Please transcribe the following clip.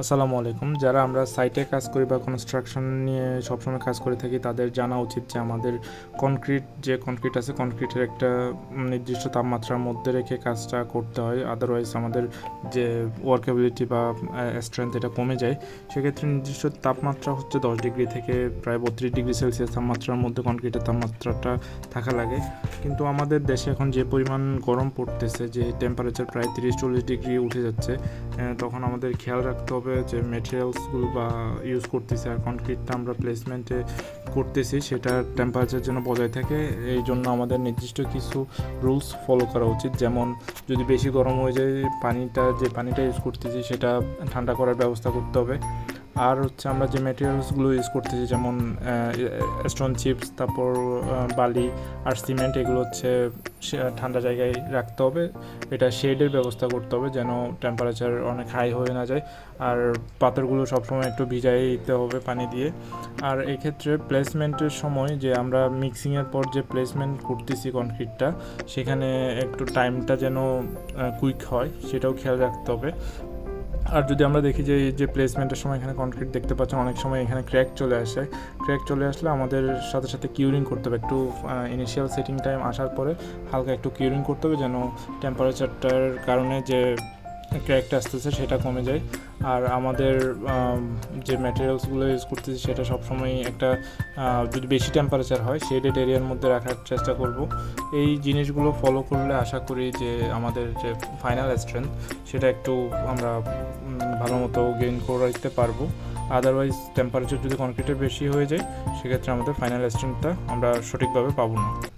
আসসালামু আলাইকুম। যারা আমরা সাইটে কাজ করি বা কনস্ট্রাকশন নিয়ে সবসময় কাজ করে থাকি, তাদের জানা উচিত যে আমাদের কনক্রিট যে কনক্রিট আছে কনক্রিটের একটা নির্দিষ্ট তাপমাত্রার মধ্যে রেখে কাজটা করতে হয়। আদারওয়াইজ আমাদের যে ওয়ার্কেবিলিটি বা স্ট্রেংথ এটা কমে যায়। সেক্ষেত্রে নির্দিষ্ট তাপমাত্রা হচ্ছে দশ ডিগ্রি থেকে প্রায় বত্রিশ ডিগ্রি সেলসিয়াস তাপমাত্রার মধ্যে কনক্রিটের তাপমাত্রাটা থাকা লাগে। কিন্তু আমাদের দেশে এখন যে পরিমাণ গরম পড়তেছে, যে টেম্পারেচার প্রায় তিরিশ চল্লিশ ডিগ্রি উঠে যাচ্ছে তখন আমাদের খেয়াল রাখতে হবে যে মেটেরিয়ালসগুলো বা ইউজ করতেছি আর কনক্রিটটা আমরা প্লেসমেন্টে করতেছি, সেটা টেম্পারেচার যেন বজায় থাকে। এই জন্য আমাদের নির্দিষ্ট কিছু রুলস ফলো করা উচিত। যেমন, যদি বেশি গরম হয়ে যায়, পানিটা, যে পানিটা ইউজ করতেছি, সেটা ঠান্ডা করার ব্যবস্থা করতে হবে। আর হচ্ছে আমরা যে ম্যাটেরিয়ালসগুলো ইউজ করতেছি, যেমন স্টোন চিপস তারপর বালি আর সিমেন্ট এগুলো হচ্ছে ঠান্ডা জায়গায় রাখতে হবে। এটা শেডের ব্যবস্থা করতে হবে যেন টেম্পারেচার অনেক হাই হয়ে না যায়। আর পাথরগুলো সবসময় একটু ভিজাই দিতে হবে পানি দিয়ে। আর এক্ষেত্রে প্লেসমেন্টের সময় যে আমরা মিক্সিংয়ের পর যে প্লেসমেন্ট করতেছি কনক্রিটটা সেখানে একটু টাইমটা যেন কুইক হয়, সেটাও খেয়াল রাখতে হবে। আর যদি আমরা দেখি যে যে প্লেসমেন্টের সময় এখানে কনক্রিট দেখতে পাচ্ছেন, অনেক সময় এখানে ক্র্যাক চলে আসে। ক্র্যাক চলে আসলে আমাদের সাথে সাথে কিউরিং করতে হবে। একটু ইনিশিয়াল সেটিং টাইম আসার পরে হালকা একটু কিউরিং করতে হবে যেন টেম্পারেচারটার কারণে যে ক্র্যাকটা আসতেছে, সেটা কমে যায়। আর আমাদের যে ম্যাটেরিয়ালসগুলো ইউজ করতেছি, সেটা সবসময় একটা যদি বেশি টেম্পারেচার হয় শেডেড এরিয়ার মধ্যে রাখার চেষ্টা করব। এই জিনিসগুলো ফলো করলে আশা করি যে আমাদের যে ফাইনাল স্ট্রেংথ সেটা একটু আমরা ভালো মতো গেইন করে রাখতে পারব। আদারওয়াইজ টেম্পারেচার যদি কনক্রিটের বেশি হয়ে যায়, সেক্ষেত্রে আমাদের ফাইনাল স্ট্রেংথটা আমরা সঠিকভাবে পাবো না।